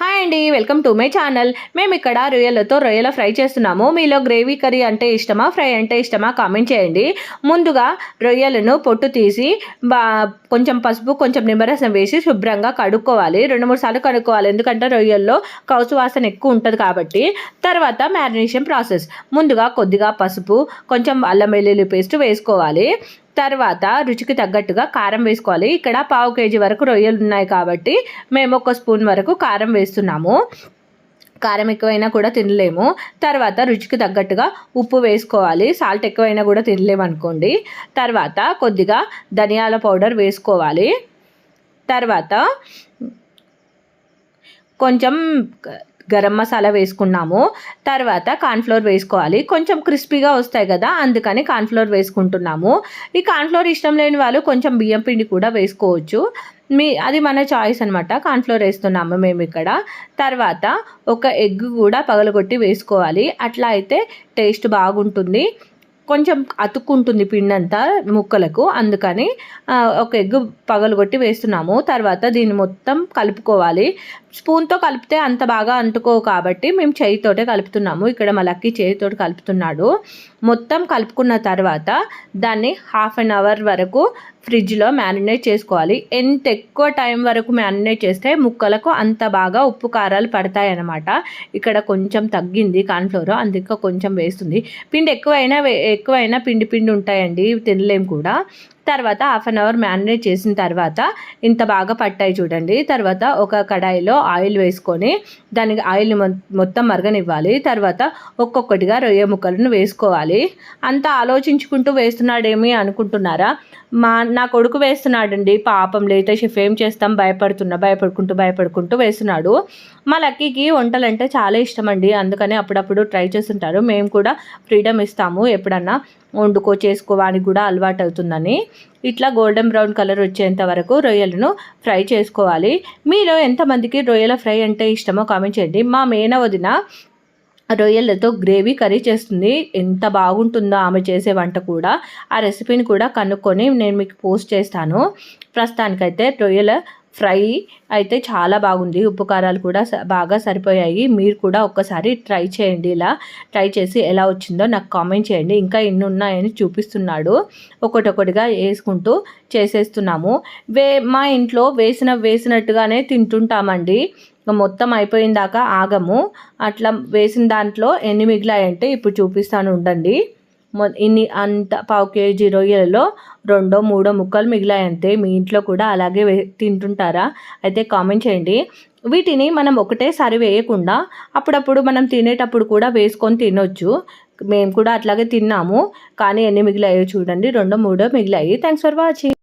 Hi అండి welcome to my channel మేము ఇక్కడ రొయ్యలతో రొయ్యల ఫ్రై చేస్తున్నాము. మీలో గ్రేవీ కర్రీ అంటే ఇష్టమా? ఫ్రై అంటే ఇష్టమా? కామెంట్ చేయండి. ముందుగా రొయ్యలను పొట్టు తీసి బా కొంచెం పసుపు కొంచెం నిమ్మరసం వేసి శుభ్రంగా కడుక్కోవాలి. రెండు మూడు సార్లు కడుక్కోవాలి. ఎందుకంటే రొయ్యల్లో కౌసు వాసన ఎక్కువ ఉంటుంది కాబట్టి. తర్వాత మ్యారినేషన్ ప్రాసెస్ ముందుగా కొద్దిగా పసుపు కొంచెం అల్లం వెల్లుల్లి పేస్ట్ వేసుకోవాలి. తర్వాత రుచికి తగ్గట్టుగా కారం వేసుకోవాలి. ఇక్కడ పావు కేజీ వరకు రొయ్యలు ఉన్నాయి కాబట్టి మేము ఒక స్పూన్ వరకు కారం వేస్తున్నాము. కారం ఎక్కువైనా కూడా తినలేము. తర్వాత రుచికి తగ్గట్టుగా ఉప్పు వేసుకోవాలి. సాల్ట్ ఎక్కువైనా కూడా తినలేము అనుకోండి. తర్వాత కొద్దిగా ధనియాల పౌడర్ వేసుకోవాలి. తర్వాత కొంచెం గరం మసాలా వేసుకున్నాము. తర్వాత కార్న్ఫ్లోర్ వేసుకోవాలి. కొంచెం క్రిస్పీగా వస్తాయి కదా అందుకని కార్న్ఫ్లోర్ వేసుకుంటున్నాము. ఈ కార్న్ఫ్లోర్ ఇష్టం లేని వాళ్ళు కొంచెం బియ్యం పిండి కూడా వేసుకోవచ్చు. మీ అది మన చాయిస్ అనమాట కార్న్ఫ్లోర్ వేస్తున్నాము మేము ఇక్కడ. తర్వాత ఒక ఎగ్ కూడా పగలగొట్టి వేసుకోవాలి. అట్లా అయితే టేస్ట్ బాగుంటుంది. కొంచెం అతుక్కుంటుంది పిండి అంతా ముక్కలకు. అందుకని ఒక ఎగ్ పగలగొట్టి వేస్తున్నాము. తర్వాత దీన్ని మొత్తం కలుపుకోవాలి. స్పూన్తో కలిపితే అంత బాగా అంటుకో కాబట్టి మేము చేయితోటే కలుపుతున్నాము. ఇక్కడ మా లక్కీ చేయితోటి కలుపుతున్నాడు. మొత్తం కలుపుకున్న తర్వాత దాన్ని హాఫ్ అన్ అవర్ వరకు ఫ్రిడ్జ్లో మ్యారినేట్ చేసుకోవాలి. ఎంత ఎక్కువ టైం వరకు మ్యారినేట్ చేస్తే ముక్కలకు అంత బాగా ఉప్పు కారాలు పడతాయి అన్నమాట ఇక్కడ కొంచెం తగ్గింది కార్న్ఫ్లోర్ అందుకే కొంచెం వేస్తుంది. పిండి ఎక్కువైనా ఎక్కువైనా పిండి పిండి ఉంటాయండి తినలేము కూడా. తర్వాత హాఫ్ అన్ అవర్ మ్యారినేట్ చేసిన తర్వాత ఇంత బాగా పట్టాయి చూడండి. తర్వాత ఒక కడాయిలో ఆయిల్ వేసుకొని దానికి ఆయిల్ మొత్తం మరగనివ్వాలి. తర్వాత ఒక్కొక్కటిగా రొయ్య ముక్కలను వేసుకోవాలి. అంత ఆలోచించుకుంటూ వేస్తున్నాడేమి అనుకుంటున్నారా? మా నా కొడుకు వేస్తున్నాడండి. పాపం లేతే షెఫ్ ఏం చేస్తాం? భయపడుతున్నా భయపడుకుంటూ భయపడుకుంటూ వేస్తున్నాడు. మా లక్కీకి వంటలు అంటే చాలా ఇష్టం అండి అందుకని అప్పుడప్పుడు ట్రై చేస్తుంటారు. మేము కూడా ఫ్రీడమ్ ఇస్తాము. ఎప్పుడన్నా వండుకో చేసుకోవడానికి కూడా అలవాటు అవుతుందని ఇట్లా గోల్డెన్ బ్రౌన్ కలర్ వచ్చేంత వరకు రొయ్యలను ఫ్రై చేసుకోవాలి. మీలో ఎంతమందికి రొయ్యల ఫ్రై అంటే ఇష్టమో కామెంట్ చేయండి. మా మేన వదిన రొయ్యలతో గ్రేవీ కర్రీ చేస్తుంది. ఎంత బాగుంటుందో ఆమె చేసే వంట కూడా. ఆ రెసిపీని కూడా కనుక్కొని నేను మీకు పోస్ట్ చేస్తాను. ప్రస్తుతానికైతే రొయ్యల ఫ్రై అయితే చాలా బాగుంది. ఉప్పు కారాలు కూడా బాగా సరిపోయాయి. మీరు కూడా ఒక్కసారి ట్రై చేయండి ఇలా. ట్రై చేసి ఎలా వచ్చిందో నాకు కామెంట్ చేయండి. ఇంకా ఎన్ని ఉన్నాయని చూపిస్తున్నాడు. ఒకటొకటిగా వేసుకుంటూ చేసేస్తున్నాము. వే మా ఇంట్లో వేసిన వేసినట్టుగానే తింటుంటామండి. మొత్తం అయిపోయిన దాకా ఆగము. అట్లా వేసిన దాంట్లో ఎన్ని మిగిలాయంటే ఇప్పుడు చూపిస్తాను ఉండండి. ఇన్ని అంత పావు కేజీ రొయ్యలలో రెండో మూడో ముక్కలు మిగిలాయంతే మీ ఇంట్లో కూడా అలాగే తింటుంటారా? అయితే కామెంట్ చేయండి. వీటిని మనం ఒకటేసారి వేయకుండా అప్పుడప్పుడు మనం తినేటప్పుడు కూడా వేసుకొని తినొచ్చు. మేము కూడా అట్లాగే తిన్నాము. కానీ ఎన్ని మిగిలాయో చూడండి. రెండో మూడో మిగిలాయి. Thanks for watching